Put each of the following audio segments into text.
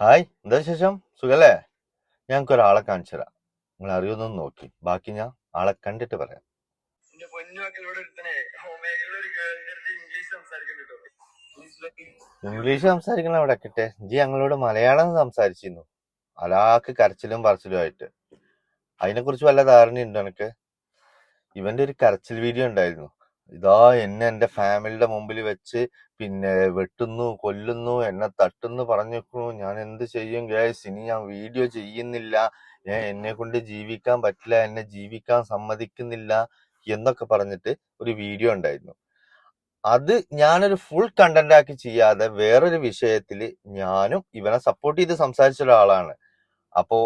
Hi എന്താ വിശേഷം? സുഖല്ലേ? ഞങ്ങൾക്ക് ഒരാളെ കാണിച്ചു തരാം നിങ്ങൾ അറിയുന്നൊന്ന് നോക്കി. ബാക്കി ഞാൻ ആളെ കണ്ടിട്ട് പറയാം. ഇംഗ്ലീഷ് സംസാരിക്കണ അവിടെ കിട്ടെ ജി ഞങ്ങളോട് മലയാളം സംസാരിച്ചിരുന്നു. അലാക്ക് കരച്ചിലും പറച്ചിലും ആയിട്ട്. അതിനെക്കുറിച്ച് വല്ല ധാരണയുണ്ടോ എനിക്ക് ഇവന്റെ ഒരു കരച്ചിൽ വീഡിയോ ഉണ്ടായിരുന്നു. ഇതാ എന്നെ എന്റെ ഫാമിലിയുടെ മുമ്പിൽ വെച്ച് പിന്നെ വെട്ടുന്നു കൊല്ലുന്നു എന്നെ തട്ടുന്നു പറഞ്ഞു ഞാൻ എന്ത് ചെയ്യും ഗ്യാസ് ഇനി ഞാൻ വീഡിയോ ചെയ്യുന്നില്ല. എന്നെ കൊണ്ട് ജീവിക്കാൻ പറ്റില്ല എന്നെ ജീവിക്കാൻ സമ്മതിക്കുന്നില്ല എന്നൊക്കെ പറഞ്ഞിട്ട് ഒരു വീഡിയോ ഉണ്ടായിരുന്നു. അത് ഞാനൊരു ഫുൾ കണ്ടന്റ് ആക്കി ചെയ്യാതെ വേറൊരു വിഷയത്തിൽ ഞാനും ഇവനെ സപ്പോർട്ട് ചെയ്ത് സംസാരിച്ച ഒരാളാണ്. അപ്പോ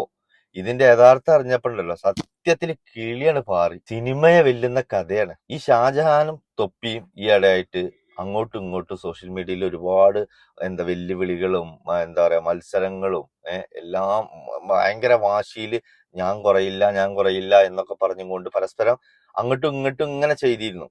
ഇതിന്റെ യഥാർത്ഥം അറിഞ്ഞപ്പോഴല്ലോ സത്യത്തിൽ കിളിയാണ് പാറി. സിനിമയെ വെല്ലുന്ന കഥയാണ്. ഈ ഷാജഹാനും തൊപ്പിയും ഈ ഇടയായിട്ട് അങ്ങോട്ടും ഇങ്ങോട്ടും സോഷ്യൽ മീഡിയയിൽ ഒരുപാട് എന്താ വെല്ലുവിളികളും എന്താ പറയാ മത്സരങ്ങളും എല്ലാം ഭയങ്കര വാശിയിൽ ഞാൻ കുറയില്ല ഞാൻ കുറയില്ല എന്നൊക്കെ പറഞ്ഞുകൊണ്ട് പരസ്പരം അങ്ങോട്ടും ഇങ്ങോട്ടും ഇങ്ങനെ ചെയ്തിരുന്നു.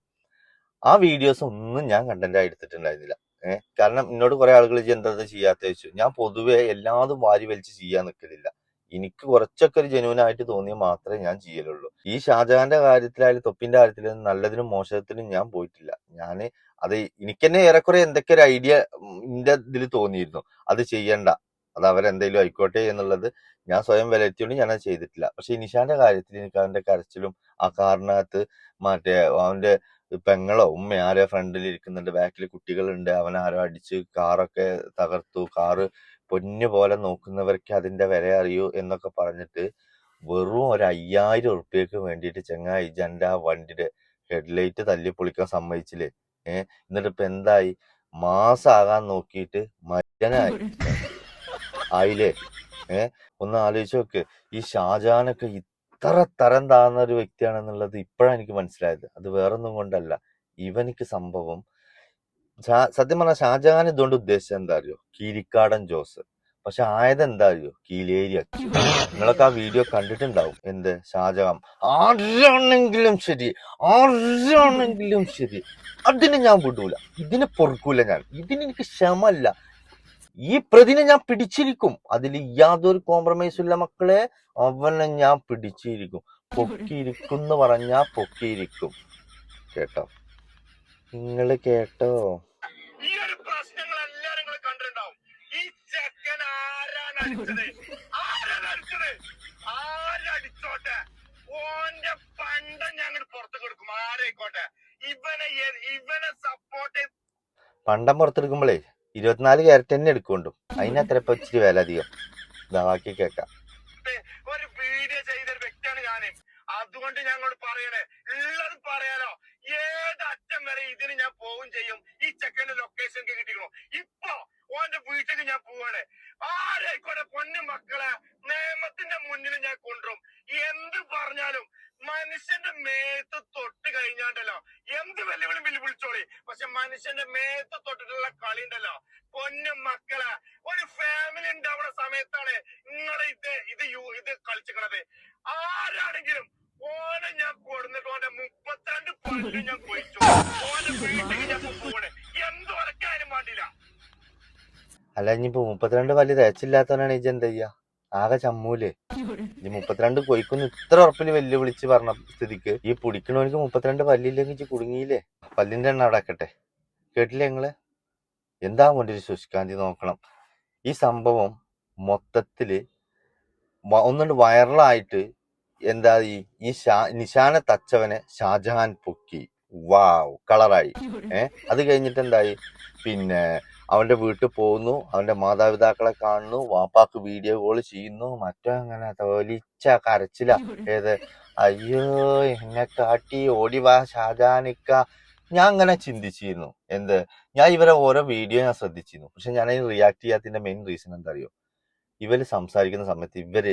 ആ വീഡിയോസ് ഒന്നും ഞാൻ കണ്ടന്റ് എടുത്തിട്ടുണ്ടായിരുന്നില്ല. ഏഹ് കാരണം എന്നോട് കുറെ ആളുകൾ "ഇജ്ജ് എന്താ ചെയ്യാത്ത വെച്ചു ഞാൻ പൊതുവെ എല്ലാതും വാരി വലിച്ച് ചെയ്യാൻ നിൽക്കലില്ല എനിക്ക് കുറച്ചൊക്കെ ഒരു ജനുവൻ ആയിട്ട് തോന്നിയാൽ മാത്രമേ ഞാൻ ചെയ്യലുള്ളൂ. ഈ ഷാജഹാന്റെ കാര്യത്തിലായാലും തൊപ്പിന്റെ കാര്യത്തിലും നല്ലതിനും മോശത്തിനും ഞാൻ പോയിട്ടില്ല. ഞാൻ അത് എനിക്ക് തന്നെ ഏറെക്കുറെ എന്തൊക്കെ ഒരു ഐഡിയ എന്റെ ഇതിൽ തോന്നിയിരുന്നു. അത് ചെയ്യണ്ട. അത് അവരെന്തെങ്കിലും ആയിക്കോട്ടെ എന്നുള്ളത് ഞാൻ സ്വയം വിലയിരുത്തിയോണ്ട് ഞാൻ അത് ചെയ്തിട്ടില്ല. പക്ഷെ നിഷാന്റെ കാര്യത്തിൽ എനിക്ക് അവന്റെ കരച്ചിലും ആ കാറിനകത്ത് മറ്റേ അവന്റെ പെങ്ങളോ ഉമ്മ ആരോ ഫ്രണ്ടിൽ ഇരിക്കുന്നുണ്ട്. ബാക്കിൽ കുട്ടികളുണ്ട്. അവൻ ആരോ അടിച്ച് കാറൊക്കെ തകർത്തു. കാറ് പൊന്നു പോലെ നോക്കുന്നവർക്ക് അതിന്റെ വില അറിയൂ എന്നൊക്കെ പറഞ്ഞിട്ട് വെറും ഒരു അയ്യായിരം ഉറുപ്പ്യക്ക് വേണ്ടിയിട്ട് ചെങ്ങായി ഇജന്റെ ആ വണ്ടിയുടെ ഹെഡ്ലൈറ്റ് തല്ലി പൊളിക്കാൻ സമ്മതിച്ചില്ലേ? ഏഹ് എന്നിട്ട് ഇപ്പൊ എന്തായി? മാസാകാൻ നോക്കിയിട്ട് മരനായി ആയില്ലേ? ഏഹ് ഒന്ന് ആലോചിച്ച് നോക്ക്. ഈ ഷാജാനൊക്കെ ഇത്ര തരം താഴ്ന്ന ഒരു വ്യക്തിയാണെന്നുള്ളത് ഇപ്പോഴാണ് എനിക്ക് മനസ്സിലായത്. അത് വേറൊന്നും കൊണ്ടല്ല. ഇവനിക്ക് സംഭവം സത്യം പറഞ്ഞാൽ ഷാജഹാൻ ഇതുകൊണ്ട് ഉദ്ദേശിച്ചത് എന്താ അറിയോ കീരിക്കാടൻ ജോസ്. പക്ഷെ ആയത് എന്താ അറിയോ കീലേരി അച്ചു നിങ്ങളൊക്കെ ആ വീഡിയോ കണ്ടിട്ടുണ്ടാവും. എന്ത്? ഷാജഹാൻ. ആരാണെങ്കിലും ശരി. ആരാണെങ്കിലും ശരി. അതിന് ഞാൻ വിടൂല. ഇതിന് പൊറുക്കൂല ഞാൻ. ഇതിന് എനിക്ക് ക്ഷമല്ല ഈ പ്രതിനെ ഞാൻ പിടിച്ചിരിക്കും. അതിൽ യാതൊരു കോംപ്രമൈസും ഇല്ല മക്കളെ. അവനെ ഞാൻ പിടിച്ചിരിക്കും. പൊക്കിയിരിക്കും എന്ന് പറഞ്ഞാ പൊക്കിയിരിക്കും. കേട്ടോ? നിങ്ങൾ കേട്ടോ? ഈ ഒരു പ്രശ്നങ്ങൾ എല്ലാരും നിങ്ങൾ കണ്ടിട്ടുണ്ടാവും. ഈ ചെക്കൻ ആരാണ് അടിച്ചത്? ആരാണ് അടിച്ചത്? ആരടിച്ചോട്ടെ ഓന്റെ പണ്ടം ഞങ്ങൾ പുറത്തു കൊടുക്കും. ആരായിക്കോട്ടെ? ഇവനെ ഇവനെ സപ്പോർട്ട് പണ്ടം പുറത്തെടുക്കുമ്പോഴേ ഇരുപത്തിനാല് ക്യാരറ്റ് തന്നെ എടുക്കൊണ്ടും അതിനത്ര ഇപ്പൊ ഇച്ചിരി വില അധികം. ബാക്കി കേക്കാം. ഒരു വീഡിയോ ചെയ്ത ഒരു വ്യക്തിയാണ് ഞാൻ അതുകൊണ്ട് ഞങ്ങളോട് പറയണേ. ഉള്ളത് പറയാനോ ഏത് അറ്റം വരെ ഇതിന് ഞാൻ പോവും ചെയ്യും? ഈ ചെക്കന്റെ ലൊക്കേഷൻ കിട്ടിക്കണോ? ഇപ്പൊ ഓന്റെ വീട്ടിൽ ഞാൻ പോവാണ്. ആരായിക്കോട്ടെ പൊന്നു മക്കളെ നിയമത്തിന്റെ മുന്നിൽ ഞാൻ കൊണ്ടുവരും. എന്ത് പറഞ്ഞാലും മനുഷ്യന്റെ മേത്ത് തൊട്ട് കഴിഞ്ഞാണ്ടല്ലോ. എന്ത് വെല്ലുവിളി വെല്ലു വിളിച്ചോളി. പക്ഷെ മനുഷ്യന്റെ മേത്ത് തൊട്ടിട്ടുള്ള കളി ഉണ്ടല്ലോ. പൊന്നു മക്കളെ ഒരു ഫാമിലി ഉണ്ടാവുന്ന സമയത്താണ് നിങ്ങളെ ഇത് ഇത് ഇത് കളിച്ചിക്കണത്. ആരാണെങ്കിലും ഓനെ ഞാൻ കൊടുന്നിട്ട് ഓന്റെ മുപ്പത്തിരണ്ട് പല്ല് ഞാൻ കൊയിച്ചു ഓന്റെ വീട്ടിൽ ഞാൻ പോവാണ് എന്തൊരക്കാനും വേണ്ടില്ല. അല്ല ഇനിയിപ്പോ മുപ്പത്തിരണ്ട് വലിയ തേച്ചില്ലാത്തവനാണ് ഇജ് എന്താ ചെയ്യാ? ആകെ ചമ്മൂലേ. ഈ മുപ്പത്തിരണ്ട് കൊയ്ക്കുന്നു. ഇത്ര ഉറപ്പിൽ വെല്ലുവിളിച്ച് പറഞ്ഞ സ്ഥിതിക്ക്. ഈ പുടിക്കണവനിക്ക് മുപ്പത്തിരണ്ട് പല്ലില്ലെങ്കിൽ കുടുങ്ങിയില്ലേ പല്ലിന്റെ എണ്ണ അവിടെ ആക്കട്ടെ കേട്ടില്ലേ നിങ്ങൾ? എന്താ വേണ്ടി ഒരു ശുഷ്കാന്തി നോക്കണം. ഈ സംഭവം മൊത്തത്തിൽ ഒന്നുകൊണ്ട് വൈറലായിട്ട് എന്താ ഈ ഈ ഷാ നിശാനെ തച്ചവനെ ഷാജഹാൻ പൊക്കി. വാവ് കളറായി. ഏ അത് കഴിഞ്ഞിട്ട് എന്തായി? പിന്നെ അവന്റെ വീട്ടിൽ പോകുന്നു. അവന്റെ മാതാപിതാക്കളെ കാണുന്നു. വാപ്പാക്ക് വീഡിയോ കോൾ ചെയ്യുന്നു. മറ്റോ അങ്ങനെ തോലിച്ച കരച്ചില. ഏത്? അയ്യോ എന്നെ കാട്ടി ഓടി വാ ഷാജാനിക്ക ഞാൻ അങ്ങനെ ചിന്തിച്ചിരുന്നു. എന്ത്? ഞാൻ ഇവരെ ഓരോ വീഡിയോ ഞാൻ ശ്രദ്ധിച്ചിരുന്നു. പക്ഷെ ഞാൻ അതിന് റിയാക്ട് ചെയ്യാത്തതിന്റെ മെയിൻ റീസൺ എന്താ അറിയോ? ഇവർ സംസാരിക്കുന്ന സമയത്ത് ഇവർ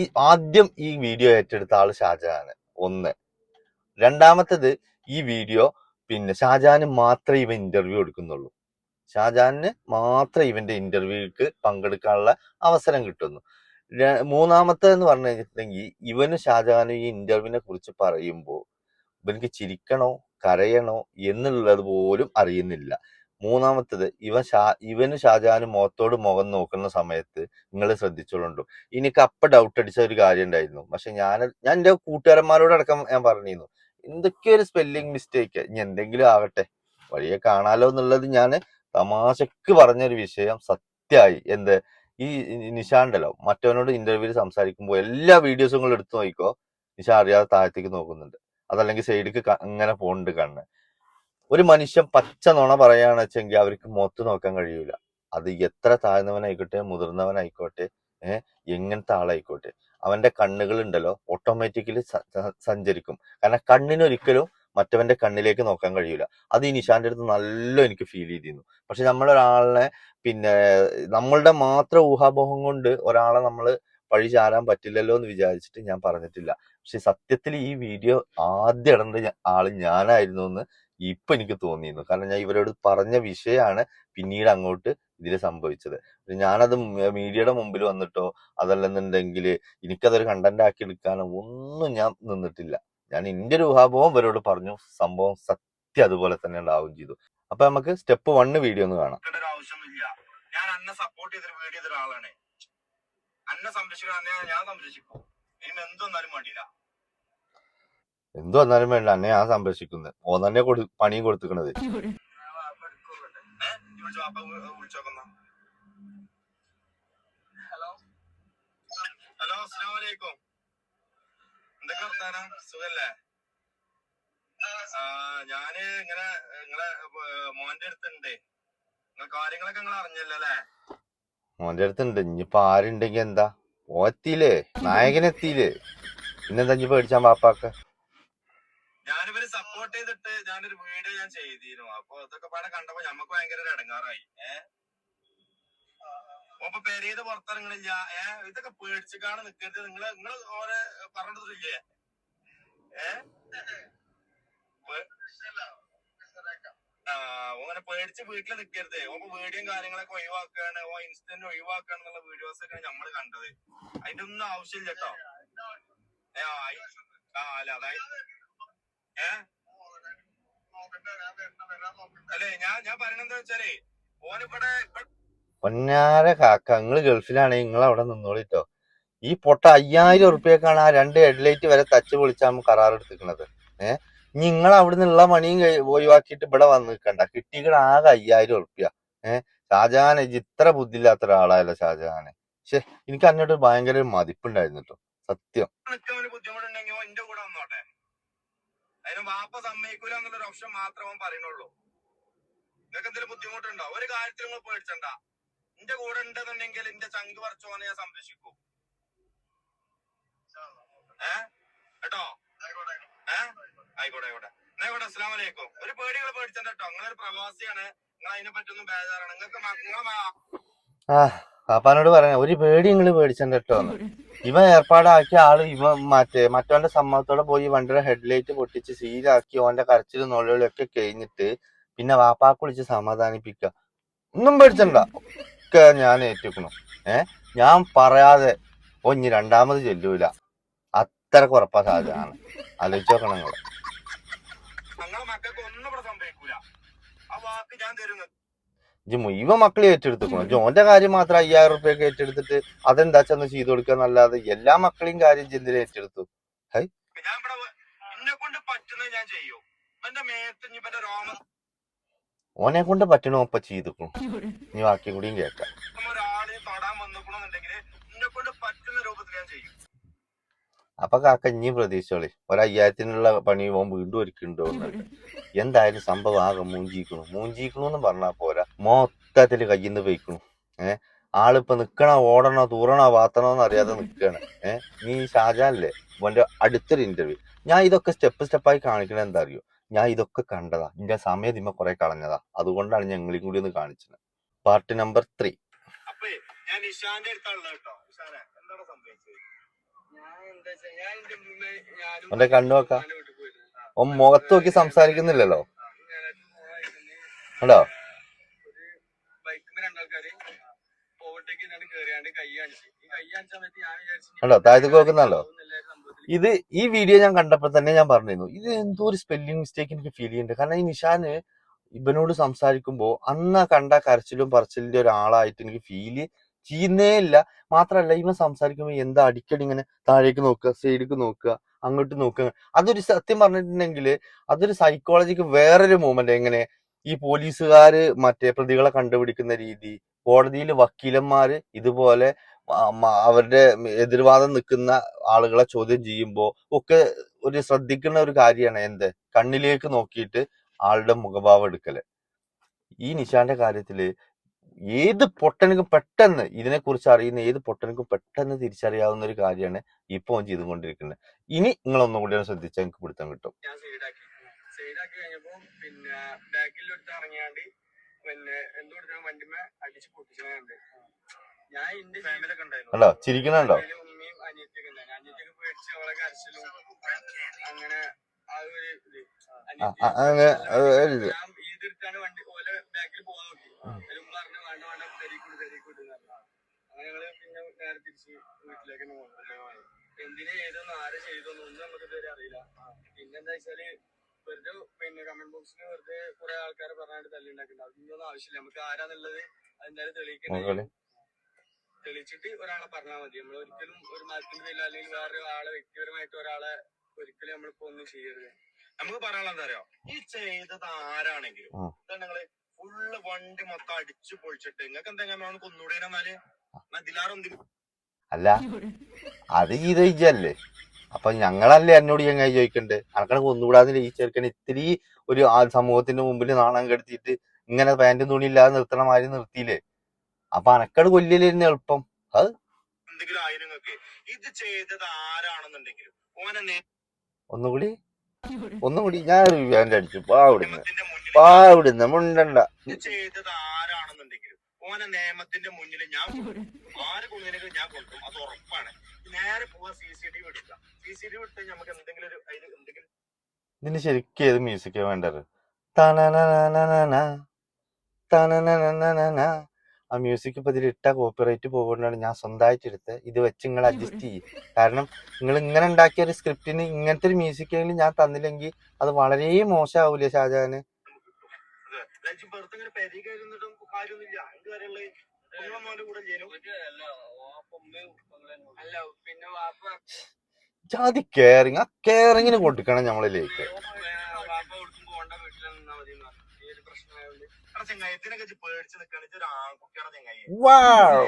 ഈ ആദ്യം ഈ വീഡിയോ ഏറ്റെടുത്ത ആൾ ഷാജഹാന്. ഒന്ന്. രണ്ടാമത്തത് ഈ വീഡിയോ പിന്നെ ഷാജഹാന് മാത്രമേ ഇവൻ ഇന്റർവ്യൂ എടുക്കുന്നുള്ളൂ. ഷാജഹാനിന് മാത്രമേ ഇവന്റെ ഇന്റർവ്യൂക്ക് പങ്കെടുക്കാനുള്ള അവസരം കിട്ടുന്നു. മൂന്നാമത്തെ എന്ന് പറഞ്ഞു കഴിഞ്ഞിട്ടുണ്ടെങ്കിൽ ഇവന് ഷാജഹാനും ഈ ഇന്റർവ്യൂവിനെ കുറിച്ച് പറയുമ്പോൾ ഇവനിക്ക് ചിരിക്കണോ കരയണോ എന്നുള്ളത് പോലും അറിയുന്നില്ല. മൂന്നാമത്തത് ഇവ ഷാ ഇവന് ഷാജഹാന് മുഖത്തോട് മുഖം നോക്കുന്ന സമയത്ത് നിങ്ങൾ ശ്രദ്ധിച്ചോളുണ്ടോ? എനിക്ക് അപ്പൊ ഡൗട്ട് അടിച്ച ഒരു കാര്യം ഉണ്ടായിരുന്നു. പക്ഷെ ഞാൻ ഞാൻ എന്റെ കൂട്ടുകാരന്മാരോട് അടക്കം ഞാൻ പറഞ്ഞിരുന്നു. എന്തൊക്കെ ഒരു സ്പെല്ലിംഗ് മിസ്റ്റേക്ക് ഇനി എന്തെങ്കിലും ആകട്ടെ. വഴിയെ കാണാലോ എന്നുള്ളത് ഞാൻ തമാശക്ക് പറഞ്ഞൊരു വിഷയം സത്യമായി. എന്ത്? ഈ നിഷാണ്ടല്ലോ മറ്റവനോട് ഇന്റർവ്യൂവിൽ സംസാരിക്കുമ്പോൾ എല്ലാ വീഡിയോസും നിങ്ങൾ എടുത്തു നോക്കിക്കോ. നിഷ അറിയാതെ താഴത്തേക്ക് നോക്കുന്നുണ്ട്. അതല്ലെങ്കിൽ സൈഡിക്ക് ഇങ്ങനെ പോകുന്നുണ്ട് കണ്ണ്. ഒരു മനുഷ്യൻ പച്ച നുണ പറയുകയാണെന്ന് വെച്ചെങ്കിൽ അവർക്ക് മുഖത്ത് നോക്കാൻ കഴിയൂല. അത് എത്ര താഴ്ന്നവനായിക്കോട്ടെ മുതിർന്നവനായിക്കോട്ടെ ഏഹ് എങ്ങനത്തെ ആളായിക്കോട്ടെ. അവന്റെ കണ്ണുകൾ ഉണ്ടല്ലോ ഓട്ടോമാറ്റിക്കലി സഞ്ചരിക്കും. കാരണം കണ്ണിനൊരിക്കലും മറ്റവന്റെ കണ്ണിലേക്ക് നോക്കാൻ കഴിയൂല. അത് ഈ നിഷാന്റെ അടുത്ത് നല്ല എനിക്ക് ഫീൽ ചെയ്തിരുന്നു. പക്ഷെ നമ്മളൊരാളിനെ പിന്നെ നമ്മളുടെ മാത്രം ഊഹാപോഹം കൊണ്ട് ഒരാളെ നമ്മൾ പഴി ചാരാൻ പറ്റില്ലല്ലോ എന്ന് വിചാരിച്ചിട്ട് ഞാൻ പറഞ്ഞിട്ടില്ല. പക്ഷെ സത്യത്തിൽ ഈ വീഡിയോ ആദ്യം ഇടേണ്ട ആൾ ഞാനായിരുന്നു എന്ന് ഇപ്പൊ എനിക്ക് തോന്നിയിരുന്നു. കാരണം ഞാൻ ഇവരോട് പറഞ്ഞ വിഷയമാണ് പിന്നീട് അങ്ങോട്ട് ഇതിൽ സംഭവിച്ചത്. ഞാനത് മീഡിയയുടെ മുമ്പിൽ വന്നിട്ടോ അതല്ലെന്നുണ്ടെങ്കിൽ എനിക്കതൊരു കണ്ടന്റ് ആക്കി എടുക്കാനോ ഒന്നും ഞാൻ നിന്നിട്ടില്ല. ഞാൻ എന്റെ ഒരു ഊഹാഭവം ഇവരോട് പറഞ്ഞു. സംഭവം സത്യം അതുപോലെ തന്നെ ഉണ്ടാവുകയും ചെയ്തു. അപ്പൊ നമുക്ക് സ്റ്റെപ്പ് വണ്ണ് വീഡിയോ ഒന്ന് കാണാം. ഞാൻ സപ്പോർട്ട് ഞാൻ സംരക്ഷിക്കും. ഇനി എന്തൊന്നാലും വേണ്ടിയില്ല. എന്തു വന്നാലും വേണ്ട. അന്നെ ഞാൻ സംരക്ഷിക്കുന്നത് ഓ തന്നെ കൊടു പണിയും കൊടുത്തിക്കണത്. ഹലോ. അസ്സലാമു അലൈക്കും. എന്തൊക്കെ വർത്താനം? സുഖല്ലേ? ഞാൻ ഇങ്ങനെ നിങ്ങളെ മോന്റെ അടുത്തുണ്ട്. നിങ്ങൾ കാര്യങ്ങളൊക്കെ നിങ്ങൾ അറിഞ്ഞല്ലേ മോന്റെ അടുത്തുണ്ട്. ഇനിയിപ്പൊ ആരുണ്ടെങ്കി എന്താ? ഓ എത്തിയില്ലേ? നായകനെത്തിയില്ലേ? പിന്നെന്താ ഇനി പേടിച്ചാൻ പാപ്പാക്ക ഞാനിവര് സപ്പോർട്ട് ചെയ്തിട്ട് ഞാനൊരു വീഡിയോ ഞാൻ ചെയ്തിരുന്നു. അപ്പൊ അതൊക്കെ പാടെ കണ്ടപ്പോ ഞമ്മക്ക് ഭയങ്കര ഒരു ഇടങ്ങാറായി ഏഹ് അപ്പൊ പെരേത് പുറത്തിറങ്ങണില്ല. ഏഹ് ഇതൊക്കെ പേടിച്ചിക്കാണ് നിക്കരുത്. നിങ്ങൾ നിങ്ങൾ ഓരെ പറഞ്ഞിട്ടില്ലേ? ഏഹ് ആ ഓനെ പേടിച്ച് വീട്ടിൽ നിക്കരുത്. ഓപ്പ വീഡിയോയും കാര്യങ്ങളൊക്കെ ഒഴിവാക്കാണ്. ഓ ഇൻസ്റ്റന്റ് ഒഴിവാക്കാണ് എന്നുള്ള വീഡിയോസ് ഒക്കെ നമ്മൾ കണ്ടത്. അതിന്റെ ഒന്നും ആവശ്യമില്ല കേട്ടോ. ഏ, ആയി ആ അല്ല അതായത് ഏ? അല്ലേ ഞാൻ ഞാൻ പറയണെന്താ വെച്ചാലേ ഓനിവിടെ ഇവിടെ പൊന്നാര കാക്ക നിങ്ങൾ ഗൾഫിലാണെങ്കിൽ നിങ്ങൾ അവിടെ നിന്നോളിട്ടോ ഈ പൊട്ട അയ്യായിരം ഉറുപ്പ്യക്കാണ് ആ രണ്ട് ഹെഡ്ലൈറ്റ് വരെ തച്ച് പൊളിച്ചാൽ കരാർ എടുത്തിക്കണത്. ഏഹ് നിങ്ങൾ അവിടെ നിന്നുള്ള മണിയും ഒഴിവാക്കിയിട്ട് ഇവിടെ വന്ന് നിൽക്കണ്ട കിട്ടിക്കണ ആകെ അയ്യായിരം ഉറുപ്പ്യ. ഏഹ് ഷാജഹാൻ ഇത്ര ബുദ്ധിയില്ലാത്ത ഒരാളായല്ലോ ഷാജഹാനെ. പക്ഷെ എനിക്ക് അങ്ങോട്ട് ഭയങ്കര ഒരു മതിപ്പുണ്ടായിരുന്നു കേട്ടോ സത്യം. ബുദ്ധിമുട്ടുണ്ടെങ്കിൽ ഓൻ എന്റെ കൂടെ വന്നോട്ടെ അതിന് വാപ്പ സമ്മതിക്കൂല എന്നുള്ളൊരു ഓപ്ഷൻ മാത്രമേ പറയുന്നുള്ളൂ. നിങ്ങൾക്ക് എന്തെങ്കിലും ബുദ്ധിമുട്ടുണ്ടോ? ഒരു കാര്യത്തിൽ നിങ്ങൾ പേടിച്ചണ്ട. എന്റെ കൂടെ ഉണ്ടെന്നുണ്ടെങ്കിൽ എന്റെ ചങ്ക് പറിച്ചോനെ ഞാൻ സംരക്ഷിക്കൂ. ഏ? കേട്ടോ? ഏ? ആയിക്കോട്ടെ ആയിക്കോട്ടെ. എന്നാ ആയിക്കോട്ടെ അസ്സലാമു അലൈക്കും. ഒരു പേടികൾ പേടിച്ചണ്ട കേട്ടോ. നിങ്ങളൊരു പ്രവാസിയാണ്. നിങ്ങൾ അതിനെ പറ്റൊന്നും ബേജാറാണ് നിങ്ങൾക്ക് നിങ്ങളെ ആ പാപ്പാനോട് പറഞ്ഞ ഒരു പേടി നിങ്ങൾ പേടിച്ചണ്ട കേട്ടോ. ഇവൻ ഏർപ്പാടാക്കിയ ആൾ ഇവ മറ്റേ മറ്റവന്റെ സമ്മതത്തോടെ പോയി വണ്ടിയുടെ ഹെഡ്ലൈറ്റ് പൊട്ടിച്ച് സീലാക്കി ഓന്റെ കരച്ചിലും നൊള്ളികളും ഒക്കെ കഴിഞ്ഞിട്ട് പിന്നെ വാപ്പാക്ക് വിളിച്ച് സമാധാനിപ്പിക്ക. ഒന്നും പേടിച്ചണ്ട. ഒക്കെ ഞാൻ ഏറ്റെടുക്കണം ഏ? ഞാൻ പറയാതെ ഓ ഇനി രണ്ടാമത് ചെല്ലൂല. അത്ര കുറപ്പാ സാധ്യതയാണ് ആലോചിച്ച് നോക്കണം നിങ്ങൾ ഒന്നും ആ വാക്ക് ഞാൻ തരുന്നു ഇജ്ജ് മുഴുവൻ മക്കളെ ഏറ്റെടുത്തുക്കണം? ജോന്റെ കാര്യം മാത്രം അയ്യായിരം റുപ്യൊക്കെ ഏറ്റെടുത്തിട്ട് അതെന്താ ചെന്ന് ചെയ്തു കൊടുക്കുക എന്നല്ലാതെ എല്ലാ മക്കളെയും കാര്യം ചെന്തിനെ ഏറ്റെടുത്തു? ഓനെ കൊണ്ട് പറ്റണോ അപ്പൊ ചെയ്തുക്കണം? നീ ബാക്കി കൂടിയും കേൾക്കാം. അപ്പൊ കാക്ക ഇനി പ്രതീക്ഷിച്ചോളി ഒരയ്യായിരത്തിനുള്ള പണി ഓൻ വീണ്ടും ഒരുക്കുന്നുണ്ടോ എന്തായാലും സംഭവം ആകെ മൂഞ്ചിക്കണു. മൂഞ്ചിക്കണു എന്ന് പറഞ്ഞാ പോരാ. മൊത്തത്തിൽ കയ്യിന്ന് പോയിക്കണു. ഏഹ് ആളിപ്പോ നിക്കണോ ഓടണോ തൂറണോ വാത്തണോ എന്ന് അറിയാതെ നിൽക്കുകയാണ് ഏഹ് നീ ഷാജാനല്ലേ? ഓന്റെ അടുത്തൊരു ഇന്റർവ്യൂ ഞാൻ ഇതൊക്കെ സ്റ്റെപ്പ് സ്റ്റെപ്പായി കാണിക്കണത് എന്താ അറിയോ ഞാൻ ഇതൊക്കെ കണ്ടതാ. എന്റെ സമയം ഇമ്മ കുറെ കളഞ്ഞതാ. അതുകൊണ്ടാണ് ഞങ്ങളും കൂടി ഒന്ന് കാണിച്ചത്. പാർട്ട് നമ്പർ ത്രീ അപ്പൊ ഞാൻ ഇഷാന്റെ കേട്ടോ. ഇഷാനെ എന്താണ് സംഭവിച്ചത്? അവന്റെ കണ്ണു നോക്കാം. ഓൻ മുഖത്ത് നോക്കി സംസാരിക്കുന്നില്ലല്ലോ. ഞാനായിട്ട് പോവായിരുന്നു. കണ്ടോ ഒരു ബൈക്കുമ്മേ രണ്ടാൾക്കാര് ഓവർടേക്ക് ചെയ്താണ്ട് കേറിയാണ്ട് കൈ കാണിച്ചു ഈ കൈ കാണിച്ച സമയത്ത് ഞാൻ വിചാരിച്ചു കണ്ടോ, താഴത്തേക്ക് സംഭവത്തിൽ ഇത് ഈ വീഡിയോ ഞാൻ കണ്ടപ്പോൾ തന്നെ ഞാൻ പറഞ്ഞിരുന്നു ഇത് എന്തോ ഒരു സ്പെല്ലിംഗ് മിസ്റ്റേക്ക് എനിക്ക് ഫീൽ ചെയ്യുന്നുണ്ട് കാരണം ഈ നിഷാന് ഇവനോട് സംസാരിക്കുമ്പോ അന്ന് കണ്ട കരച്ചിലും പറച്ചിലിന്റെ ഒരാളായിട്ട് എനിക്ക് ഫീൽ ചെയ്യുന്നേ ഇല്ല. മാത്രല്ല ഇവൻ സംസാരിക്കുമ്പോൾ എന്താ അടിക്കടി ഇങ്ങനെ താഴേക്ക് നോക്കുക സൈഡിലേക്ക് നോക്കുക അങ്ങോട്ട് നോക്കുക. അതൊരു സത്യം പറഞ്ഞിട്ടുണ്ടെങ്കിൽ അതൊരു സൈക്കോളജിക്ക് വേറൊരു മൂവ്മെന്റ് എങ്ങനെ ഈ പോലീസുകാര് മറ്റേ പ്രതികളെ കണ്ടുപിടിക്കുന്ന രീതി കോടതിയിൽ വക്കീലന്മാര് ഇതുപോലെ അവരുടെ എതിർവാദം നിൽക്കുന്ന ആളുകളെ ചോദ്യം ചെയ്യുമ്പോൾ ഒക്കെ ഒരു ശ്രദ്ധിക്കുന്ന ഒരു കാര്യമാണ് എന്ത്? കണ്ണിലേക്ക് നോക്കിയിട്ട് ആളുടെ മുഖഭാവം എടുക്കൽ. ഈ നിഷാന്റെ കാര്യത്തിൽ ഏത് പൊട്ടനക്കും പെട്ടെന്ന് ഇതിനെ കുറിച്ച് അറിയുന്ന ഏത് പൊട്ടനക്കും പെട്ടെന്ന് തിരിച്ചറിയാവുന്ന ഒരു കാര്യമാണ് ഇപ്പൊ അവൻ ചെയ്തുകൊണ്ടിരിക്കുന്നത്. ഇനി നിങ്ങൾ ഒന്നും കൂടി ശ്രദ്ധിച്ചാൽ എനിക്ക് പിടുത്തം കിട്ടും. പിന്നെ ബാക്കിലെടുത്ത് ഇറങ്ങിയാണ്ട് പിന്നെ എന്ത് ഞാൻ വണ്ടിമേ അടിച്ച് പൊട്ടിച്ചതുണ്ട് ഞാൻ എന്റെ ഫാമിലി ഒക്കെ ഉണ്ടായിരുന്നു. കണ്ടോ ചിരിക്കണുണ്ടോ? എന്തിനു ചെയ്തൊന്നും ആര് ഒന്നും നമുക്ക് ഇതുവരെ അറിയില്ല. പിന്നെന്താ വെച്ചാൽ വെറുതെ പിന്നെ കമന്റ് ബോക്സിൽ വെറുതെ കുറെ ആൾക്കാർ പറഞ്ഞാണ്ട് തല്ലുണ്ടാക്കുന്നുണ്ട് അതിനൊന്നും ആവശ്യമില്ല. നമുക്ക് ആരാന്നുള്ളത് എന്തായാലും തെളിയിക്കണം തെളിയിച്ചിട്ട് ഒരാളെ പറഞ്ഞാൽ മതി. നമ്മൾ ഒരിക്കലും ഒരു മതത്തിന്റെ പേരിൽ അല്ലെങ്കിൽ വേറെ ആളെ വ്യക്തിപരമായിട്ട് ഒരാളെ ഒരിക്കലും നമ്മളിപ്പോ ഒന്നും ചെയ്യരുത്. നമുക്ക് പറയാനുള്ള എന്താ അറിയോ? ഈ ചെയ്തത് ആരാണെങ്കിലും നിങ്ങൾ ഫുള്ള് വണ്ടി മൊത്തം അടിച്ചു പൊളിച്ചിട്ട് നിങ്ങൾക്ക് എന്തെങ്കിലും കൊന്നുകൂടെ എന്നാൽ ഇതിലാറൊന്നും അല്ല അത് ചെയ്ത് ചോദിച്ചല്ലേ അപ്പൊ ഞങ്ങളല്ലേ എന്നോട് ഞങ്ങൾ ചോദിക്കണ്ടേ. അനക്കണക്ക് ഒന്നുകൂടാതെ ഈ ചെറുക്കൻ ഇത്തിരി ഒരു സമൂഹത്തിന്റെ മുമ്പിൽ നാണം കെടുത്തിയിട്ട് ഇങ്ങനെ പാന്റും തുണി ഇല്ലാതെ നിർത്തണ മാതിരി നിർത്തിയില്ലേ? അപ്പൊ അനക്കട് കൊല്ലില്ലായിരുന്നു എളുപ്പം. എന്തെങ്കിലും ആയി നിങ്ങൾക്ക്. ഇത് ചെയ്തത് ആരാണെന്നുണ്ടെങ്കിലും ഓനെ ഒന്നുകൂടി ഒന്നുകൂടി ഞാൻ വിവാന്റെ അടിച്ചു. പാവിടുന്ന് പാവിടുന്ന് മുണ്ടണ്ട. ചെയ്തത് ആരാണെന്നുണ്ടെങ്കിലും ഓനെ നിയമത്തിന്റെ മുന്നിൽ ഞാൻ. ആര് കൊന്നിനെങ്കിലും ഞാൻ കൊടുക്കും അത് ഉറപ്പാണ്. നേരെ പോവാ സി സി ടി വി എടുക്കാം സി സി ടി വി നമുക്ക് എന്തെങ്കിലും ഒരു അതിൽ എന്തെങ്കിലും ഇതിന് ശരിക്കും ഏത് മ്യൂസിക്കാ വേണ്ടത്? തനനനനനന, തനനനനനന. ആ മ്യൂസിക് ഇപ്പൊ ഇതിൽ ഇട്ട കോപ്പിറൈറ്റ് പോകുന്നതാണ് ഞാൻ സ്വന്തമായിട്ട് എടുത്ത് ഇത് വെച്ച് നിങ്ങൾ അഡ്ജസ്റ്റ് ചെയ്യും. കാരണം നിങ്ങൾ ഇങ്ങനെ ഉണ്ടാക്കിയ ഒരു സ്ക്രിപ്റ്റിന് ഇങ്ങനത്തെ ഒരു മ്യൂസിക് എങ്കിലും ഞാൻ തന്നില്ലെങ്കിൽ അത് വളരെ മോശമാവൂലേ വാപ്പ ജാതി കെയറിങ് ആ കെയറിങ്ങിന് കൊടുക്കണം നമ്മളിലേക്ക് കൊടുക്കും പോണ്ട വീട്ടിൽ നിന്നാ മതി എന്ന് പറഞ്ഞു. ഈ ഒരു പ്രശ്നമായോണ്ട് കാരണം ചെങ്ങായത്തിനൊക്കെ ഇജ്ജ് പേടിച്ച് നിൽക്കുകയാണ് ഇതൊരു ആൺകുട്ടിയാണ് ചെങ്ങായി വാവ്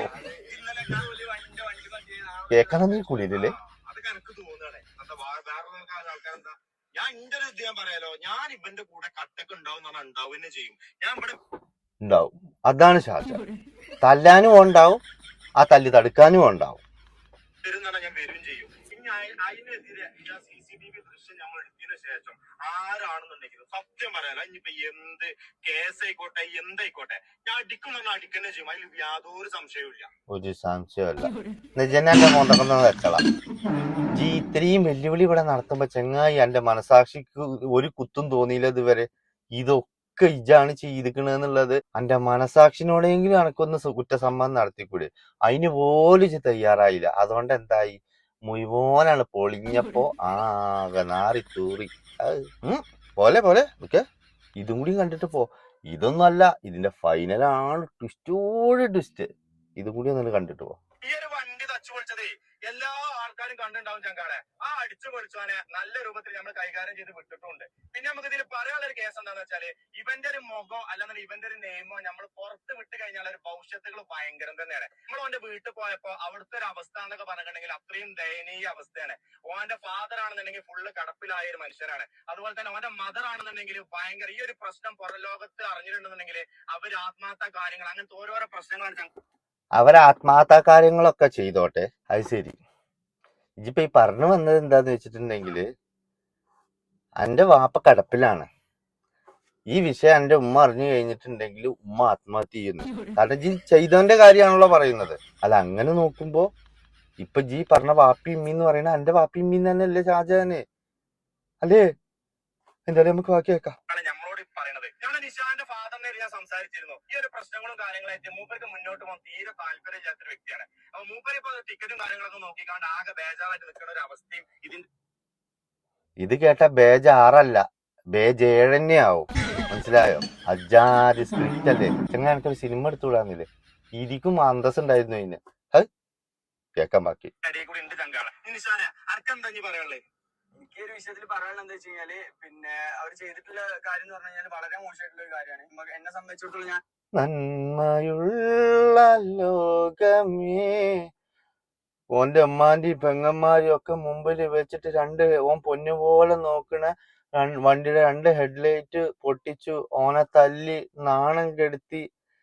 ഇന്നലെ ഞാൻ ഒരു വണ്ടി വണ്ടി വണ്ടി കേക്കണം നീ കുളിരില്ലേ അതൊക്കെ എനിക്ക് തോന്നുകയാണ് അതാ വേ- വേറെ ആൾക്കാരെന്താ ഞാൻ എന്റെ ഒരു ഇത് ഞാൻ പറയാലോ ഞാൻ ഇവന്റെ കൂടെ കട്ടക്ക് ഉണ്ടാവും. പറഞ്ഞാൽ ഉണ്ടാവും തന്നെ ചെയ്യും ഞാൻ ഇവിടെ ഉണ്ടാവും അതാണ് ഷാജ. തല്ലാനും ഉണ്ടാവും ആ തല്ലി തടുക്കാനും ഉണ്ടാവും. ഞാൻ വരും ചെയ്യും. ഇനി അയ- അതിനെതിരെ ഈ സി സി ടി വി ദൃശ്യം നമ്മൾ എടുത്തതിന് ശേഷം ആരാണെന്നുണ്ടെങ്കിലും സത്യം പറയാല ഇനിയിപ്പോ എന്ത് കേസ് ആയിക്കോട്ടെ എന്തായിക്കോട്ടെ ഞാൻ അടിക്കും പറഞ്ഞാൽ അടിക്കന്നെ ചെയ്യും. അതിൽ യാതൊരു സംശയവുമില്ല ഒരു സംശയമല്ല നിജന്നെ മോന്തക്കുന്ന വെച്ചളാം ജി ഇത്രയും വെല്ലുവിളി ഇവിടെ നടത്തുമ്പോ ചെങ്ങായി എന്റെ മനസാക്ഷിക്ക് ഒരു കുത്തും തോന്നിയില്ല ഇതുവരെ. ഇതൊക്കെ ഇജാണ് ചെയ്തിക്കണെന്നുള്ളത്. എന്റെ മനസാക്ഷിനോടെങ്കിലും എനക്കൊന്ന് കുറ്റസമ്മതം നടത്തിക്കൂടെ? അതിന് പോലും തയ്യാറായില്ല. അതുകൊണ്ട് എന്തായി? മുഴുവനാണ് പൊളിഞ്ഞപ്പോ ആകെ നാറി തൂറി. പോലെ പോലെ ഓക്കെ ഇതും കൂടി കണ്ടിട്ട് പോ. ഇതൊന്നും അല്ല ഇതിന്റെ ഫൈനലാണ് ട്വിസ്റ്റോട് ട്വിസ്റ്റ് ഇതും കൂടി ഒന്ന് കണ്ടിട്ട് പോ. ഈ ഒരു വണ്ടി തച്ചു പൊളിച്ചതേ എല്ലാ ആൾക്കാരും കണ്ടുണ്ടാവും ചങ്കാളെ. ആ അടിച്ചു പൊളിച്ചവനെ നല്ല രൂപത്തിൽ നമ്മൾ കൈകാര്യം ചെയ്ത് വിട്ടിട്ടുണ്ട്. പിന്നെ നമുക്ക് ഇതിൽ പറയാനുള്ള ഒരു കേസ് എന്താണെന്ന് വെച്ചാൽ ഇവന്റെ ഒരു മുഖം അല്ലെന്നുണ്ടെങ്കിൽ ഇവന്റെ ഒരു നെയ്മോ നമ്മൾ പുറത്ത് വിട്ട് കഴിഞ്ഞാൽ ഒരു ഭവിഷ്യത്തുകൾ ഭയങ്കരം തന്നെയാണ്. നമ്മൾ അവന്റെ വീട്ടിൽ പോയപ്പോ അവിടുത്തെ ഒരു അവസ്ഥ എന്നൊക്കെ പറഞ്ഞിട്ടുണ്ടെങ്കിൽ അത്രയും ദയനീയ അവസ്ഥയാണ്. ഓന്റെ ഫാദർ ആണെന്നുണ്ടെങ്കിൽ ഫുള്ള് കടപ്പിലായ ഒരു മനുഷ്യനാണ്. അതുപോലെ തന്നെ ഓന്റെ മദർ ആണെന്നുണ്ടെങ്കിൽ ഭയങ്കര ഈ ഒരു പ്രശ്നം പുറം ലോകത്ത് അറിഞ്ഞിട്ടുണ്ടെന്നുണ്ടെങ്കിൽ അവർ ആത്മഹത്യ കാര്യങ്ങൾ അങ്ങനത്തെ ഓരോരോ പ്രശ്നങ്ങളാണ് അവർ ആത്മാർത്ഥ കാര്യങ്ങളൊക്കെ ചെയ്തോട്ടെ. അത് ശരി. ഇജിപ്പോ ഈ പറഞ്ഞു വന്നത് എന്താന്ന് വെച്ചിട്ടുണ്ടെങ്കിൽ എന്റെ വാപ്പ കടപ്പിലാണ്. ഈ വിഷയം എന്റെ ഉമ്മ അറിഞ്ഞു കഴിഞ്ഞിട്ടുണ്ടെങ്കിൽ ഉമ്മ ആത്മഹത്യ ചെയ്യുന്നു. കാരണം ജി ചെയ്തവന്റെ കാര്യമാണല്ലോ പറയുന്നത്. അത് അങ്ങനെ നോക്കുമ്പോ ഇപ്പൊ ജി പറഞ്ഞ വാപ്പി ഉമ്മി എന്ന് പറയുന്നത് എന്റെ വാപ്പി ഉമ്മി തന്നെയല്ലേ ഷാജഹാന്? അല്ലേ? എന്തായാലും നമുക്ക് ബാക്കി വെക്കാം. ഈ ഞാൻ സംസാരിച്ചിരുന്നു. ഈ ഒരു പ്രശ്നങ്ങളും കാര്യങ്ങളായിട്ട് മൂപ്പർക്ക് മുന്നോട്ട് പോകാൻ തീരെ താല്പര്യമില്ലാത്ത ഒരു വ്യക്തിയാണ്. അപ്പൊ മൂപ്പർ ഇപ്പൊ ടിക്കറ്റും കാര്യങ്ങളൊക്കെ നോക്കിക്കാണ്ട് ആകെ ബേജാറായിട്ട് നിൽക്കുന്ന ഒരു അവസ്ഥയും ഇതിന്റെ ഇത് കേട്ട ബേജ് ആറല്ല ബേജ് ഏഴ് തന്നെ ആവും മനസ്സിലായോ? അജാതി സ്ക്രിപ്റ്റ് അല്ലേ? എനിക്കൊരു സിനിമ എടുത്തുവിടാന്നില്ലേ ഇരിക്കും അന്തസ് ഉണ്ടായിരുന്നു അതിന്. ഹ്? കേക്കാൻ ബാക്കി. കൂടി ഉണ്ട് ചങ്കാള. നിശാന അനക്കെന്താ ഇനി പറയാനുള്ളത്? എനിക്ക് ഒരു വിഷയത്തിൽ പറയാനുള്ളത് എന്താ വെച്ച് കഴിഞ്ഞാൽ പിന്നെ അവർ ചെയ്തിട്ടുള്ള കാര്യം എന്ന് പറഞ്ഞു കഴിഞ്ഞാൽ വളരെ മോശമായിട്ടുള്ള ഒരു കാര്യമാണ്. എന്നെ സംബന്ധിച്ചിടത്തോളം ഞാൻ നന്മയുള്ള ലോകമേ. ഓന്റെ അമ്മാന്റെയും പെങ്ങന്മാരെയും ഒക്കെ മുമ്പിൽ വെച്ചിട്ട് രണ്ട് ഓൻ പൊന്നുപോലെ നോക്കണ വണ്ടിയുടെ രണ്ട് ഹെഡ്ലൈറ്റ് പൊട്ടിച്ചു ഓനെ തല്ലി നാണം കെടുത്തി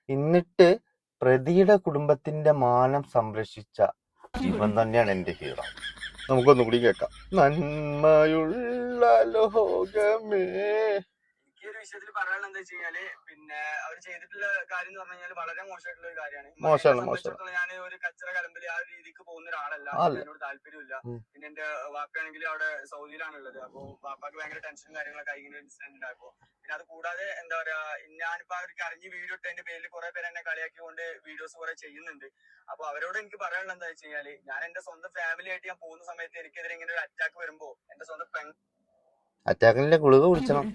എന്നിട്ട് പ്രതിയുടെ കുടുംബത്തിന്റെ മാനം സംരക്ഷിച്ച ഇവൻ തന്നെയാണ് എന്റെ ഹീറോ. നമുക്കൊന്നും കൂടി കേൾക്കാം. നന്മയുള്ള ലോകമേ. ഈ ഒരു വിഷയത്തിൽ പറയാനുള്ള എന്താ വെച്ച് കഴിഞ്ഞാൽ പിന്നെ അവർ ചെയ്തിട്ടുള്ള കാര്യം എന്ന് പറഞ്ഞു കഴിഞ്ഞാൽ വളരെ മോശമായിട്ടുള്ള ഒരു കാര്യമാണ്. മോശമാണ്, മോശമാണ്. ഞാൻ ഒരു കച്ചറ കലമ്പിൽ ആ ഒരു രീതിക്ക് പോകുന്ന ഒരാളല്ല എന്നോട് താല്പര്യമില്ല. പിന്നെ എന്റെ വാപ്പയാണെങ്കിൽ അവിടെ സൗദിയിലാണുള്ളത്. അപ്പൊ വാപ്പാക്ക് ഭയങ്കര ടെൻഷനും കാര്യങ്ങളൊക്കെ ഇങ്ങനെ ഇൻസിഡന്റ് ഉണ്ടായപ്പോ. പിന്നെ അത് കൂടാതെ എന്താ പറയാ ഞാനിപ്പോ അവർക്ക് അറിഞ്ഞ് വീഡിയോ ഇട്ടതിന്റെ പേരിൽ കുറെ പേര് എന്നെ കളിയാക്കിക്കൊണ്ട് വീഡിയോസ് കുറെ ചെയ്യുന്നുണ്ട്. അപ്പൊ അവരോട് എനിക്ക് പറയാനുള്ള എന്താ വെച്ച് കഴിഞ്ഞാൽ ഞാൻ എന്റെ സ്വന്തം ഫാമിലി ആയിട്ട് ഞാൻ പോകുന്ന സമയത്ത് എനിക്കെതിരെ ഇങ്ങനെ ഒരു അറ്റാക്ക് വരുമ്പോ എന്റെ സ്വന്തം പെങ്ങ അറ്റാക്കിന്റെ ഗുളിക കുടിച്ചണം.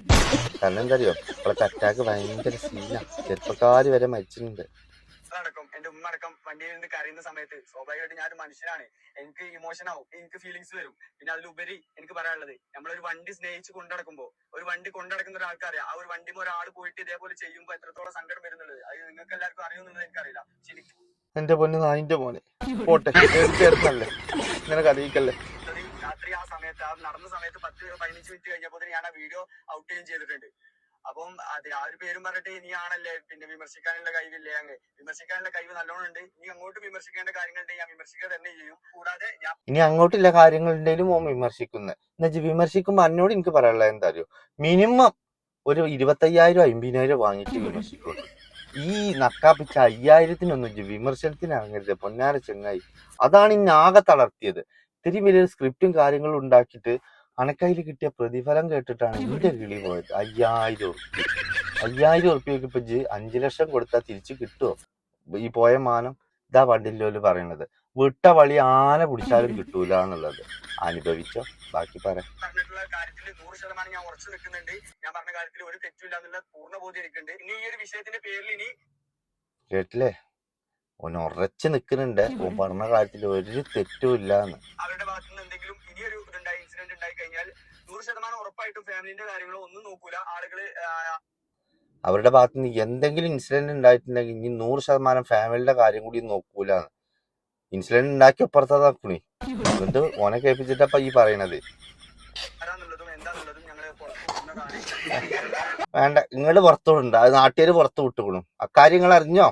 കാരണം എന്താ അറിയോ ഇപ്പോഴത്തെ അറ്റാക്ക് ഭയങ്കര സീന ചെറുപ്പക്കാരി വരെ മരിച്ചിട്ടുണ്ട്. അടക്കം എന്റെ ഉമ്മ അടക്കം വണ്ടിയിൽ നിന്ന് കരയുന്ന സമയത്ത് സ്വാഭാവികമായിട്ട് ഞാൻ ഒരു മനുഷ്യനാണ്. എനിക്ക് ഇമോഷൻ ആവും. എനിക്ക് ഫീലിങ്സ് വരും. പിന്നെ അതിലുപരി എനിക്ക് പറയാനുള്ളത് നമ്മളൊരു വണ്ടി സ്നേഹിച്ച് കൊണ്ടടക്കുമ്പോ ഒരു വണ്ടി കൊണ്ടടക്കുന്ന ഒരാൾക്കറിയാം. ആ ഒരു വണ്ടി ഒരാൾ പോയിട്ട് ഇതേപോലെ ചെയ്യുമ്പോൾ എത്രത്തോളം സങ്കടം വരുന്നുള്ളത്. അത് നിങ്ങൾക്ക് എല്ലാവർക്കും അറിയുമെന്നുള്ളത് എനിക്കറിയില്ല. ശരി. എന്റെ പൊന്ന് നാനിന്റെ മോനെ. പോട്ടെ ചേർത്തല്ലേ ഇങ്ങനെ കഥയിക്കല്ലേ രാത്രി ആ സമയത്ത് ആ നടന്ന സമയത്ത് പത്ത് പതിനഞ്ച് മിനിറ്റ് കഴിഞ്ഞപ്പോൾ ഞാൻ ആ വീഡിയോ ഔട്ട് ചെയ്യുകയും ചെയ്തിട്ടുണ്ട്. അപ്പം അത് ആ ഒരു പേരും പറഞ്ഞിട്ട് നീ ആണല്ലേ? പിന്നെ വിമർശിക്കാനുള്ള കഴിവില്ലേ അങ്ങ്? വിമർശിക്കാനുള്ള കഴിവ് നല്ലോണം ഉണ്ട്. നീ അങ്ങോട്ട് വിമർശിക്കേണ്ട കാര്യങ്ങളുണ്ടെങ്കിൽ ഞാൻ വിമർശിക്കുക തന്നെ ചെയ്യും. കൂടാതെ ഞാൻ ഇനി അങ്ങോട്ടുള്ള കാര്യങ്ങളുണ്ടെങ്കിലും ഓൻ വിമർശിക്കുന്നത് എന്നുവെച്ചാൽ വിമർശിക്കുമ്പോ എന്നോട് എനിക്ക് പറയാനുള്ള എന്താ അറിയോ? മിനിമം ഒരു ഇരുപത്തയ്യായിരം അമ്പതിനായിരം വാങ്ങിച്ച് വിമർശിക്കും. ഈ നക്കാപ്പിച്ച അയ്യായിരത്തിനൊന്നും വിമർശനത്തിന് പൊന്നാര ചെങ്ങായി. അതാണ് ഇന്ന് ആകെ തളർത്തിയത്. ഇത്തിരി വലിയൊരു സ്ക്രിപ്റ്റും കാര്യങ്ങളും ഉണ്ടാക്കിയിട്ട് അണക്കയിൽ കിട്ടിയ പ്രതിഫലം കേട്ടിട്ടാണ് എന്റെ കിളി പോയത്. അയ്യായിരം ഉറുപ്പ്യ. അയ്യായിരം ഉറുപ്പ്യക്ക് ഇപ്പൊ അഞ്ചു ലക്ഷം കൊടുത്താൽ തിരിച്ചു കിട്ടുമോ ഈ പോയ മാനം ഇതാ പണ്ടില്ലോൽ പറയണത്. വിട്ട വഴി ആന പിടിച്ചാലും കിട്ടൂല എന്നുള്ളത്. അനുഭവിച്ചോ? ബാക്കി പറയാം പറഞ്ഞിട്ടുള്ള കാര്യത്തിൽ നൂറ് ശതമാനം ഞാൻ ഉറച്ചു നിൽക്കുന്നുണ്ട്. ഞാൻ പറഞ്ഞ കാര്യത്തിൽ ഒരു തെറ്റില്ല എന്നുള്ള പൂർണ ബോധ്യം എനിക്കുണ്ട്. ഇനി ഈ ഒരു വിഷയത്തിന്റെ പേരിൽ ഇനി കേട്ടില്ലേ? ഓൻ ഉറച്ചു നിൽക്കുന്നുണ്ട് ഓൻ പറഞ്ഞ കാര്യത്തിൽ ഒരു തെറ്റും ഇല്ലാന്ന്. അവരുടെ ഭാഗത്തു നിന്ന് എന്തെങ്കിലും ഇനിയൊരു ഇതുണ്ടായി ഇൻസിഡന്റ് ഉണ്ടായി കഴിഞ്ഞാൽ നൂറ് ശതമാനം ഉറപ്പായിട്ടും ഫാമിലിന്റെ കാര്യങ്ങളോ ഒന്നും നോക്കൂല. ആളുകൾ അവരുടെ ഭാഗത്ത് നിന്ന് എന്തെങ്കിലും ഇൻസിഡന്റ് ഉണ്ടായിട്ടുണ്ടെങ്കിൽ ഇനി നൂറ് ശതമാനം ഫാമിലിയുടെ കാര്യം കൂടി നോക്കൂല ഇൻസിഡന്റ് ഉണ്ടാക്കി അപ്പുറത്താ നോക്കണേ. എന്നിട്ട് ഓനെ കേൾപ്പിച്ചിട്ടപ്പ ഈ പറയണത്. വേണ്ട നിങ്ങൾ പുറത്തു വിടണ്ട. അത് നാട്ടുകാര് പുറത്തു വിട്ടുകൊള്ളും അക്കാര്യങ്ങൾ അറിഞ്ഞോ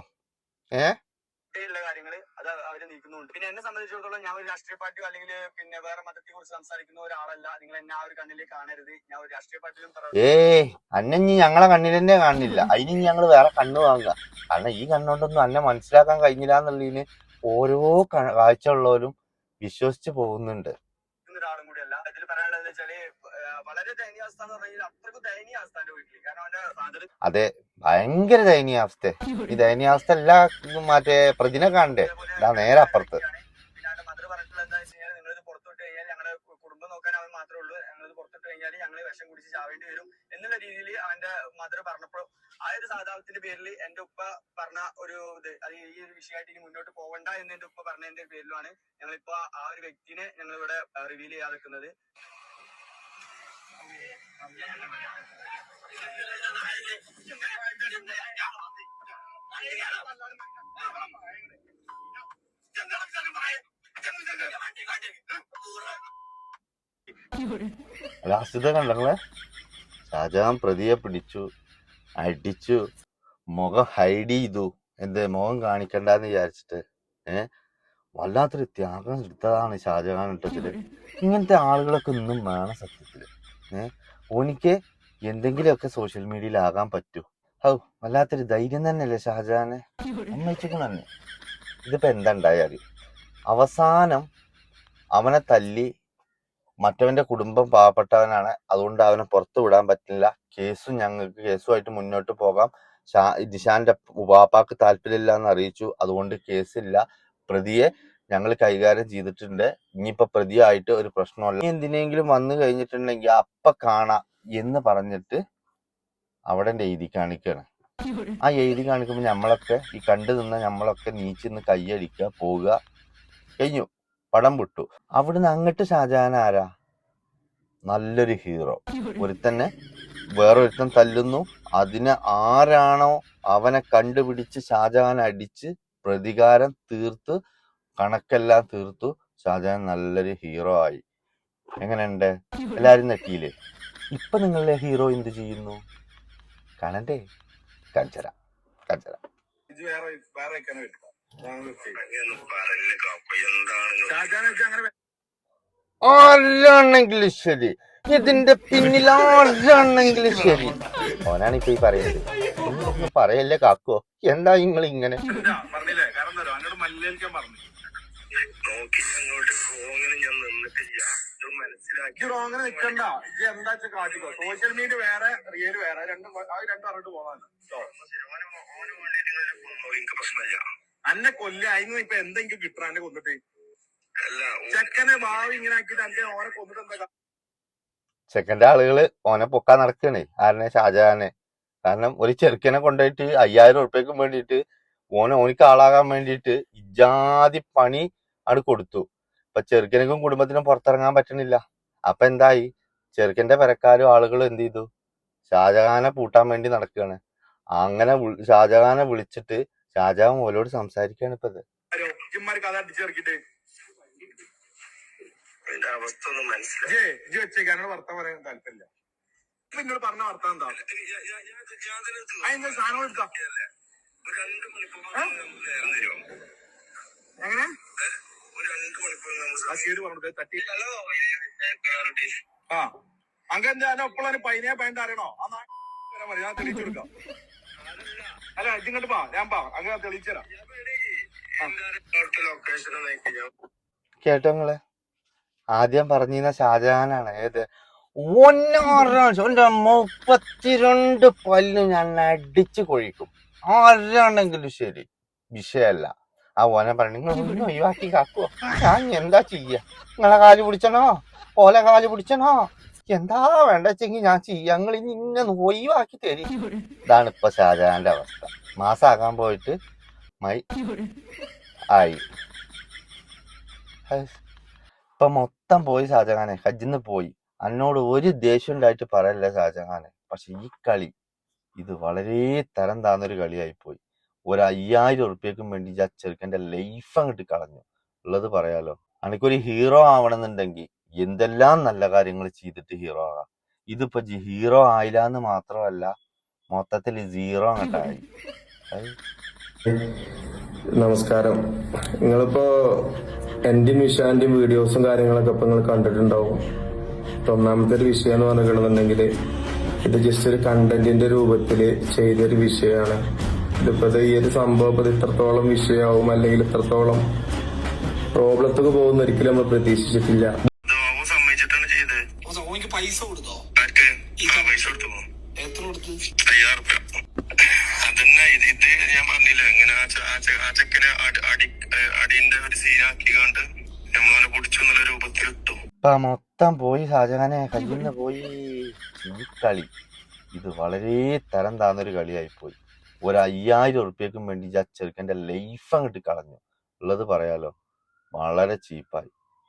ഉള്ള കാര്യങ്ങൾ അത് അവർ നീക്കുന്നുണ്ട് പിന്നെ എന്നെ സംബന്ധിച്ചിടത്തോളം ഞാൻ ഒരു രാഷ്ട്രീയ പാർട്ടിയോ അല്ലെങ്കിൽ പിന്നെ വേറെ മതത്തെ കുറിച്ച് സംസാരിക്കുന്ന ഒരാളല്ല. നിങ്ങൾ എന്നെ ആ ഒരു കണ്ണിലേക്ക് കാണരുത്. ഞാൻ ഒരു രാഷ്ട്രീയ പാർട്ടിയിലും ഏ അന്നെ ഇനി ഞങ്ങളെ കണ്ണിൽ തന്നെ കാണില്ല അതിന് ഞങ്ങൾ വേറെ കണ്ണു വാങ്ങുക. കാരണം ഈ കണ്ണുകൊണ്ടൊന്നും അന്നെ മനസ്സിലാക്കാൻ കഴിഞ്ഞില്ല എന്നുള്ളതിന് ഓരോ കാഴ്ച ഉള്ളവരും വിശ്വസിച്ച് പോകുന്നുണ്ട്. ഒരാളും ഒരാളും കൂടിയല്ല ഇതിൽ പറയാനുള്ളത് വെച്ചാൽ ദയനീയാവസ്ഥ ദയനീയാവസ്ഥ അതെ ഭയങ്കര ദയനീയാവസ്ഥ ഈ ദയനീയ അവസ്ഥ എല്ലാ മറ്റേ പ്രതിനെ കാണണ്ടേ? ഇതാ നേരെ അപ്പുറത്ത്. വിഷം കുടിച്ച് ചാവേണ്ടി വരും എന്നുള്ള രീതിയിൽ അവന്റെ മദർ പറഞ്ഞപ്പോൾ ആ ഒരു സാധാരണത്തിന്റെ പേരിൽ എന്റെ ഉപ്പ പറഞ്ഞ ഒരു ഇത് അത് ഈ ഒരു വിഷയമായിട്ട് ഇനി മുന്നോട്ട് പോകണ്ട എന്ന് എന്റെ ഉപ്പ പറഞ്ഞതിന്റെ പേരിലാണ് ഞങ്ങളിപ്പോ ആ ഒരു വ്യക്തിനെ ഞങ്ങൾ ഇവിടെ റിവീൽ ചെയ്യാതെ നിൽക്കുന്നത്. ലാസ്റ്റ് കണ്ടങ്ങളെ ഷാജഹാൻ പ്രതിയെ പിടിച്ചു അടിച്ചു മുഖം ഹൈഡ് ചെയ്തു. എന്ത് മുഖം കാണിക്കണ്ടെന്ന് വിചാരിച്ചിട്ട് ഏ? വല്ലാത്തൊരു ത്യാഗം എടുത്തതാണ് ഷാജഹാൻ ഇട്ടത്തിൽ ഇങ്ങനത്തെ ആളുകളൊക്കെ ഇന്നും വേണം സത്യത്തിൽ ഏ? ഓനിക്ക് എന്തെങ്കിലുമൊക്കെ സോഷ്യൽ മീഡിയയിൽ ആകാൻ പറ്റൂ. ഹൗ വല്ലാത്തൊരു ധൈര്യം തന്നെയല്ലേ ഷാജഹാനെ? അമ്മച്ചക്കും തന്നെ ഇതിപ്പോ എന്താ ഉണ്ടായാൽ അവസാനം അവനെ തല്ലി മറ്റവന്റെ കുടുംബം പാവപ്പെട്ടവനാണ്. അതുകൊണ്ട് അവനെ പുറത്തു വിടാൻ പറ്റില്ല. കേസും ഞങ്ങൾക്ക് കേസുമായിട്ട് മുന്നോട്ട് പോകാം. ഷാ നിഷാന്റെ ഉപാപ്പാക്ക് താല്പര്യമില്ല എന്ന് അറിയിച്ചു. അതുകൊണ്ട് കേസില്ല. പ്രതിയെ ഞങ്ങൾ കൈകാര്യം ചെയ്തിട്ടുണ്ട്. ഇനിയിപ്പോ പ്രതിയായിട്ട് ഒരു പ്രശ്നമല്ല എന്തിനെങ്കിലും വന്നു കഴിഞ്ഞിട്ടുണ്ടെങ്കിൽ അപ്പ കാണാം എന്ന് പറഞ്ഞിട്ട് അവിടെ എഴുതി കാണിക്കുകയാണ് ആ എഴുതി കാണിക്കുമ്പോൾ നമ്മളൊക്കെ ഈ കണ്ടു നിന്ന നമ്മളൊക്കെ നീച്ചിന്ന് കൈയടിക്കുക പോവുക. കഴിഞ്ഞു. പടം വിട്ടു. അവിടുന്ന് അങ്ങോട്ട് ഷാജഹാൻ ആരാ? നല്ലൊരു ഹീറോ. ഒരുത്തന്നെ വേറൊരുത്തൻ തല്ലുന്നു. അതിനെ ആരാണോ അവനെ കണ്ടുപിടിച്ച് ഷാജഹാൻ അടിച്ച് പ്രതികാരം തീർത്ത് കണക്കെല്ലാം തീർത്തു ഷാജഹാൻ നല്ലൊരു ഹീറോ ആയി. എങ്ങനെയുണ്ട്? എല്ലാരും നെറ്റിയില്ലേ ഇപ്പൊ നിങ്ങളുടെ ഹീറോ എന്ത് ചെയ്യുന്നു? കാണണ്ടേ കഞ്ചര കാണിച്ചരാ അങ്ങനെ ആരാണെങ്കിലും ശരി. ഇതിന്റെ പിന്നിൽ ആരാണെങ്കിലും ശരി. ഓനാണ് ഇപ്പൊ ഈ പറയുന്നത്. പറയല്ലേ കാക്കോ? എന്താ നിങ്ങൾ ഇങ്ങനെ ഇല്ല, പറഞ്ഞില്ലേ കാരണം എന്താ എന്നോട് മല്ലിക്കാൻ പറഞ്ഞു നോക്കി ഞങ്ങളോട്ട് റോങ്ങിന് ഞാൻ നിന്നിട്ടില്ല. ഇത് മനസ്സിലാക്കി. റോങ്ങനെ ഇത് എന്താ വെച്ചാൽ കാട്ടിക്കോ സോഷ്യൽ മീഡിയ വേറെ റിയൽ വേറെ. രണ്ട് ആ രണ്ടും അറിഞ്ഞിട്ട് പോകാൻ എനിക്ക് പ്രശ്നമില്ല. അന്നെ കൊല്ല. അതിന് ഇപ്പൊ എന്തെങ്കിലും കിട്ടണം എന്നെ കൊന്നിട്ട്. അല്ല ചെക്കനെ ഭാവി ഇങ്ങനെ ആക്കിട്ട് അന്റെ ഓനെ കൊന്നിട്ട് എന്താ ചെക്കന്റെ ആളുകൾ ഓനെ പൊക്കാൻ നടക്കണേ. ആരനെ ഷാജഹാനെ. കാരണം ഒരു ചെറുക്കനെ കൊണ്ടുപോയിട്ട് അയ്യായിരം ഉറുപ്പ്യക്കും വേണ്ടിയിട്ട് ഓനെ ഓനിക്ക് ആളാകാൻ വേണ്ടിയിട്ട് ഇജാതി പണി ആണ് കൊടുത്തു. അപ്പൊ ചെറുക്കനക്കും കുടുംബത്തിനും പുറത്തിറങ്ങാൻ പറ്റണില്ല. അപ്പൊ എന്തായി? ചെറുക്കന്റെ പെരക്കാരും ആളുകളും എന്ത് ചെയ്തു? ഷാജഹാനെ പൂട്ടാൻ വേണ്ടി നടക്കുകയാണ്. അങ്ങനെ ഷാജഹാനെ വിളിച്ചിട്ട് ഷാജഹാൻ ഓലോട് സംസാരിക്കുകയാണ് ഇപ്പത് അവസ്ഥ ഒന്ന് പറയാൻ താല്പര്യമില്ല. എന്നോട് പറഞ്ഞ എന്താ? അതിന്റെ സാധനം എടുക്കാം എങ്ങനെ? ആ സീഡ് പറഞ്ഞത് തട്ടി. ഹലോ ആ. അങ്ങനെ ഞാൻ എപ്പോഴും പൈനേ പൈന്റെ അറിയണോ? ആ നാ- വരാൻ മതി, ഞാൻ തെളിയിച്ചു കൊടുക്കാം. അല്ല ഇങ്ങോട്ട് പാ ഞാൻ പാ അങ്ങനെ തെളിയിച്ചരാ കേട്ടോ നിങ്ങൾ. ആദ്യം പറഞ്ഞിരുന്ന ഷാജഹാനാണ്. ഏത്? ഒന്നാറാണ്ട് മുപ്പത്തിരണ്ട് പല്ല് ഞാൻ അടിച്ചു കൊഴിക്കും. ആരാണെങ്കിലും ശരി. വിഷയല്ല ആ ഓനെ പറഞ്ഞു നിങ്ങൾ ഒന്ന് ഒഴിവാക്കി കാക്കുവോ ഞാൻ എന്താ ചെയ്യ? നിങ്ങളെ കാൽ പിടിച്ചണോ? ഓല കാൽ പിടിച്ചണോ? എന്താ വേണ്ട വെച്ചെങ്കിൽ ഞാൻ ചെയ്യാം. നിങ്ങൾ ഇനി ഇങ്ങനെ ഒഴിവാക്കി തരി. ഇതാണ് ഇപ്പൊ ഷാജഹാന്റെ അവസ്ഥ. മാസാകാൻ പോയിട്ട് മൈ ആയി. ഇപ്പൊ മൊത്തം പോയി ഷാജഹാനെ. ഹജ്ജിന്ന് പോയി. അന്നോട് ഒരു ദേഷ്യം ഉണ്ടായിട്ട് പറയല്ല ഷാജഹാനെ. പക്ഷെ ഈ കളി ഇത് വളരെ തരം താന്നൊരു കളിയായി പോയി. ഒരു അയ്യായിരം ഉറുപ്പ്യക്കും വേണ്ടി ആ ചെറുക്കന്റെ ലൈഫ് അങ്ങോട്ട് കളഞ്ഞു. ഉള്ളത് പറയാലോ. അനക്കൊരു ഹീറോ ആവണമെന്നുണ്ടെങ്കിൽ എന്തെല്ലാം നല്ല കാര്യങ്ങൾ ചെയ്തിട്ട് ഹീറോ ആകാം. ഇതിപ്പോ ഹീറോ ആയില്ല എന്ന് മാത്രമല്ല മൊത്തത്തിൽ സീറോ അങ്ങോട്ടായി. നമസ്കാരം. നിങ്ങളിപ്പോ എന്റെയും വിഷാന്റെയും വീഡിയോസും കാര്യങ്ങളൊക്കെ ഇപ്പൊ നിങ്ങൾ കണ്ടിട്ടുണ്ടാവും. ഒന്നാമത്തെ ഒരു വിഷയം എന്ന് പറഞ്ഞിട്ടുണ്ടെങ്കിൽ ഇത് ജസ്റ്റ് ഒരു കണ്ടന്റിന്റെ രൂപത്തിൽ ചെയ്തൊരു വിഷയമാണ്. ഇതിപ്പോ ഇത് ഈ ഒരു സംഭവം ഇപ്പൊ ഇത് ഇത്രത്തോളം വിഷയമാവും അല്ലെങ്കിൽ ഇത്രത്തോളം പ്രോബ്ലത്തൊക്കെ പോകുന്ന ഒരിക്കലും നമ്മൾ പ്രതീക്ഷിച്ചിട്ടില്ല. പൈസ കൊടുത്തോ? പൈസ കൊടുത്തു എത്ര കൊടുത്തു? അയ്യായിരം റുപ്യ അതന്നെ ഇത് ഇത് ഞാൻ പറഞ്ഞില്ല ഇങ്ങനെ ആ ചെക്കനെ അടി- അടിന്റെ ഒരു സീനാക്കി കണ്ട് നമ്മളവനെ പൊടിച്ചു എന്നുള്ള രൂപത്തിൽ ഇട്ടു. മൊത്തം പോയി ഷാജഹാനെ കയ്യിൽ നിന്ന് പോയി. ഈ കളി. ഇത് വളരെ തരം താന്നൊരു കളിയായി പോയി ഒരു അയ്യായിരം ഉറുപ്പ്യക്കും വേണ്ടി ആ ചെറുക്കന്റെ ലൈഫ് അങ്ങോട്ട് കളഞ്ഞു. ഉള്ളത് പറയാലോ? വളരെ ചീപ്പായി